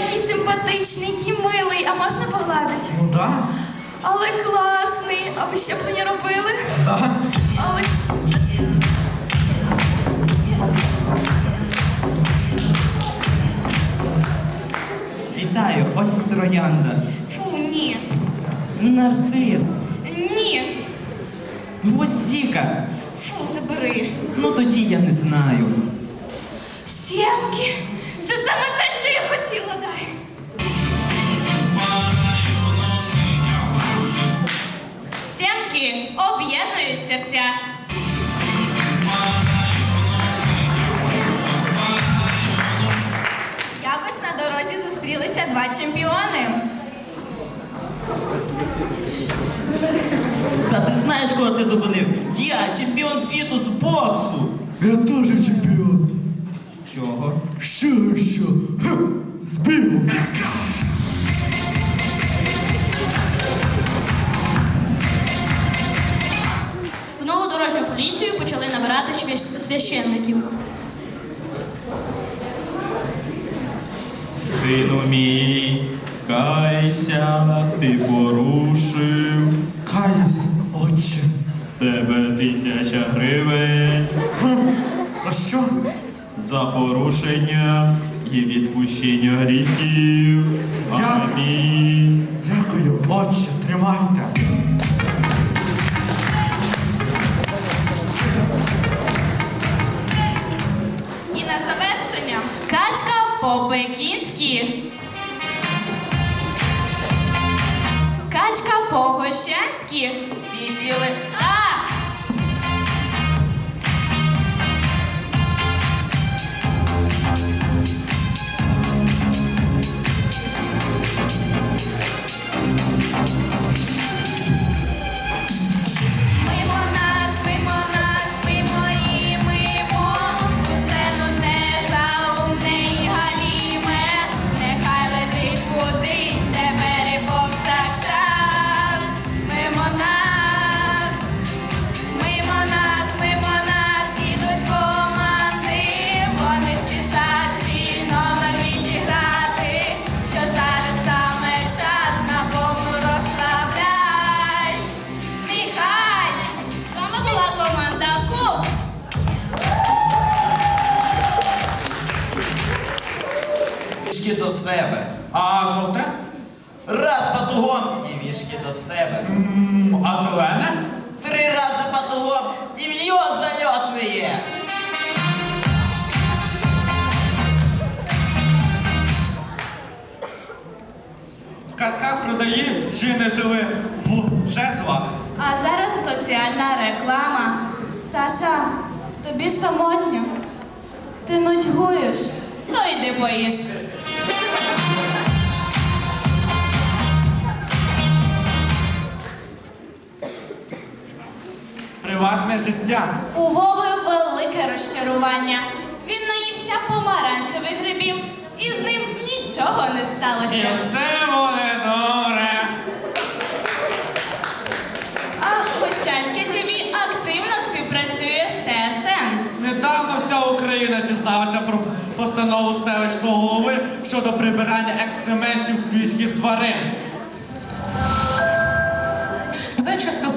який симпатичний, який милий. А можна погладити? Ну да, Але класний. А ви щеплення робили? да. Але Вітаю, ось троянда. фу, ні. Нарцис. Ні. Гвоздіка. Фу, забери. Ну тоді я не знаю. Сімки. Це саме те, що я хотіла, дай. Сімки об'єднують серця. Якось на дорозі зустрілися два чемпіони. Та ти знаєш, кого ти зупинив? Я чемпіон світу з боксу. Я теж чемпіон. Чого? Що, що? Збігу. В нову дорожню поліцію почали набирати свящ- священників. Сину мій, кайся, ти порушив, Каюсь, отче. з тебе тисяча гривень Ха, За що? За порушення і відпущення гріхів. Дякую. Амінь. Дякую, отче, тримайте. І на завершення Качка по-пекінськи. Качка по-гощанськи. Всі сіли. Раз і вішки до себе. А зелене? Три рази батугом і в його зальотниє. В казках продаї чи не жили в жезлах. А зараз соціальна реклама. Саша, тобі самотньо. Ти нудьгуєш. Ну йди поїж. Приватне життя. У Вови велике розчарування. Він наївся помаранчевих грибів, і з ним нічого не І сталося. все буде добре. А Гощанське ТВ активно співпрацює з ТСН. Недавно вся Україна дізналася про постанову селищного голови щодо прибирання екскрементів свійських тварин.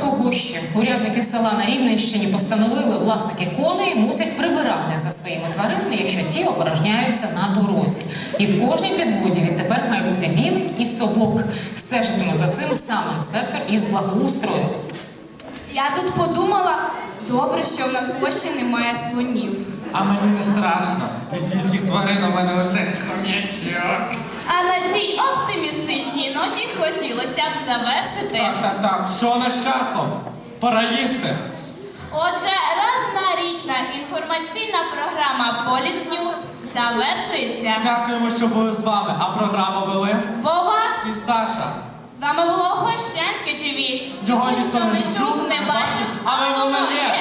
Частоту гущі урядники села на Рівненщині постановили, власники коней мусять прибирати за своїми тваринами, якщо ті опорожняються на дорозі. І в кожній підводі відтепер має бути вілик і собок. Стежитиме за цим сам інспектор із благоустрою. Я тут подумала, добре, що в нас в Гощі немає слонів. А мені не страшно. Із сільських тварин у мене лише хом'ячок. А на цій оптимістичній ноті хотілося б завершити. Так, так, так. Що не з часом? Пора їсти. Отже, разнарічна інформаційна програма Поліс Ньюс завершується. Дякуємо, що були з вами. А програму вели Вова, і Саша. з вами було Гощанське ТВ. Його ніхто не чув, не бачив, але воно є.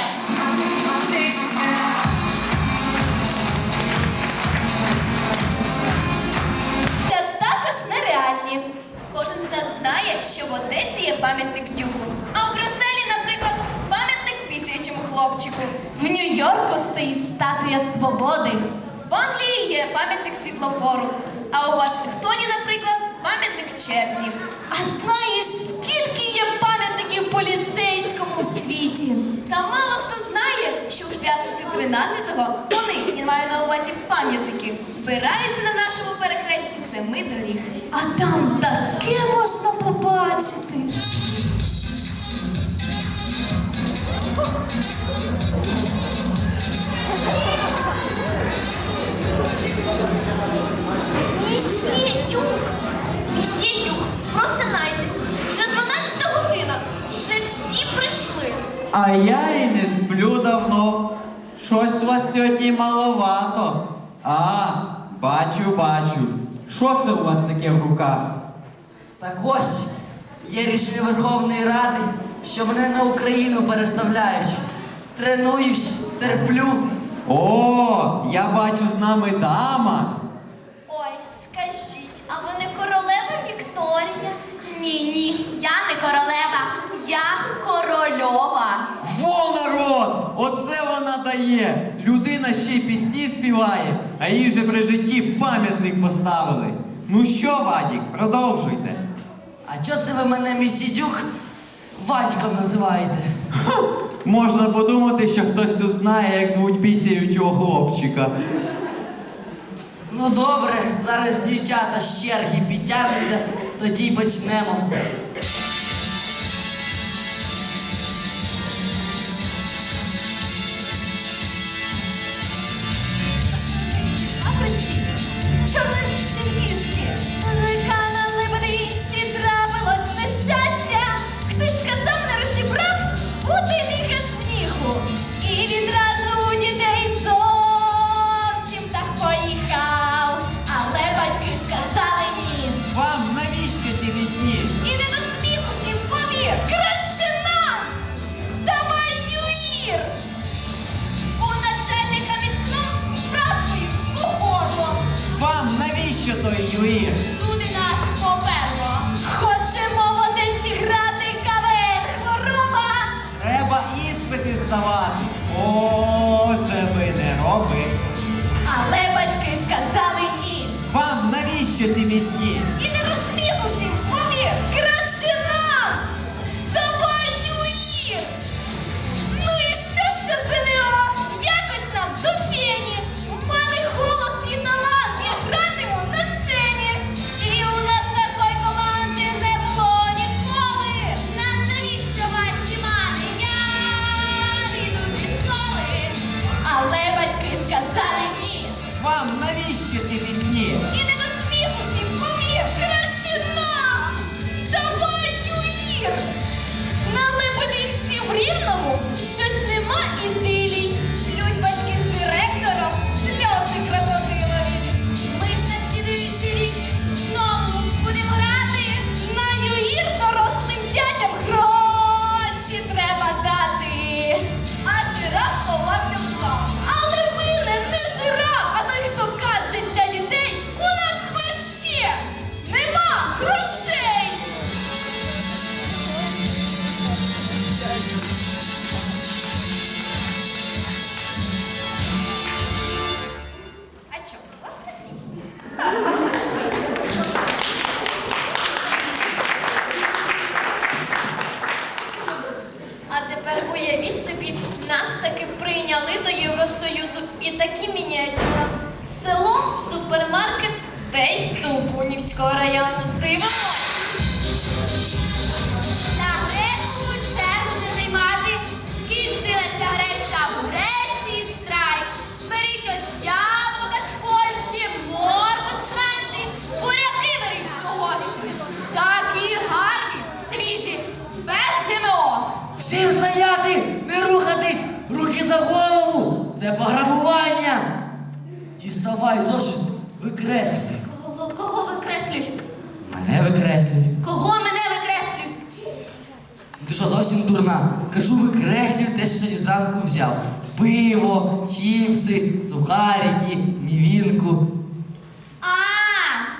Нереальні. Кожен з нас знає, що в Одесі є пам'ятник дюку, а у Брюсселі, наприклад, пам'ятник пісячому хлопчику. В Нью-Йорку стоїть статуя свободи. В Англії є пам'ятник світлофору. А у Вашингтоні, наприклад, пам'ятник черзі. А знаєш, скільки є пам'ятників поліцейському світі? Та мало хто п'ятницю 13-го вони, я маю на увазі пам'ятники, збираються на нашому перехресті семи доріг. А там таке можна побачити. Місьє Дюк! Місьє Дюк, просинайтесь! Вже 12 година, вже всі прийшли. А я і не сплю давно. Щось у вас сьогодні маловато. А, бачу, бачу. Що це у вас таке в руках? Так ось є рішення Верховної Ради, що мене на Україну переставляють. Тренуюсь, терплю. О, я бачу з нами дама. Ой, скажіть, а ви не королева Вікторія? Ні, ні, я не королева, я корольова. Во народ! Оце вона дає! Людина ще й пісні співає, а їй вже при житті пам'ятник поставили. Ну що, Вадік, продовжуйте. А чого це ви мене місідюк Вадьком називаєте? Ха, Можна подумати, що хтось тут знає, як звуть пісяючого хлопчика. Ну добре, зараз дівчата з черги підтягнуться, тоді й почнемо. Лебедиці трапилось to be стояти, не рухатись, руки за голову. Це пограбування. Діставай зошит, викреслюй. Кого, кого викреслюють? Мене викреслюй. Кого мене викреслюють? Ти що зовсім дурна? Кажу, викреслюй те, що сьогодні зранку взяв. Пиво, чіпси, сухарики, мівінку. А,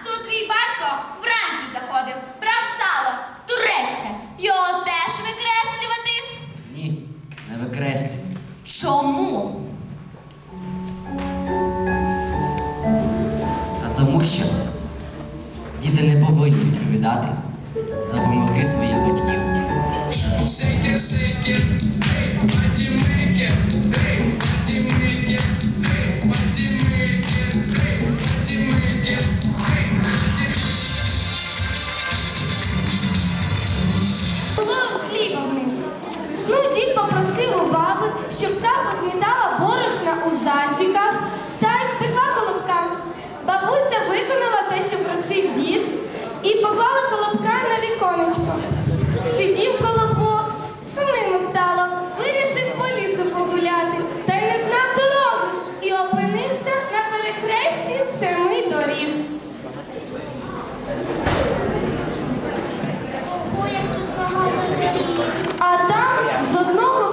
тут твій батько вранці заходив, підкреслюю. Чому? Та тому що діти не повинні відповідати за помилки своїх батьків. щоб та вигнітала борошна у засіках та й спекла колобка. Бабуся виконала те, що просив дід, і поклала колобка на віконечко. Сидів колобок, сумним стало, вирішив по лісу погуляти та й не знав дороги і опинився на перехресті семи доріг. О, як тут багато доріг. А там з одного.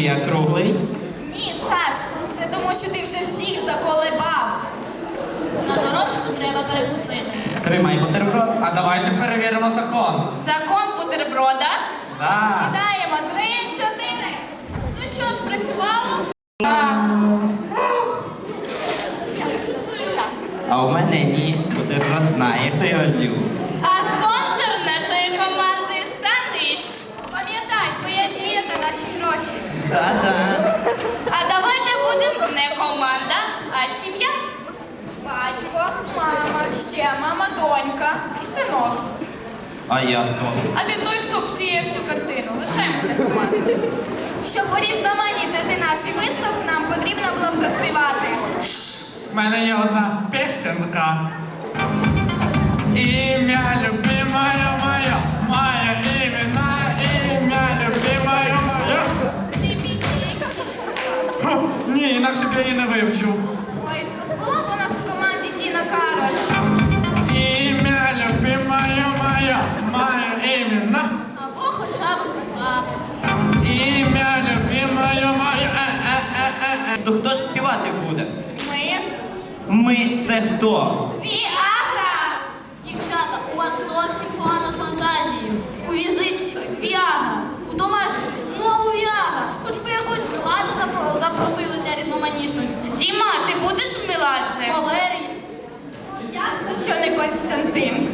Це я круглий. Ні, Саш, це тому, що ти вже всіх заколебав. На дорожку треба перекусити. Тримай бутерброд. А давайте перевіримо закон. Закон бутерброда. Да. Кидаємо три, чотири. Ну що, спрацювало? А у мене ні. Бутерброд знає, хто його любить. А спонсор нашої команди Санич. Пам'ятай, твоя дієта наші гроші. Да-да. А давайте будемо не команда, а сім'я. Батько, мама, ще мама, донька і синок. А я хто? А ти той, хто псує всю картину. Лишаємося командою. Щоб урізноманітнити наш виступ, нам потрібно було б заспівати. В мене є одна пісенка. Ім'я любимая моя, Ні, інакше б я її не вивчив. Ой, тут була б у нас в команді Тіна Кароль. Ім'я любимая моя, моє імена, Або хоча б Потап. ім'я любимая моя. Е, е, е. То хто ж співати буде? Ми Ми це хто? Віагра. Дівчата, у вас зовсім погано з фантазією. У візитці Віага, у домашньому знову Віага. Хоч би якусь меладзе запросили різноманітності. Діма, ти будеш в Меладзе? Валерій. Ясно, що не Константин.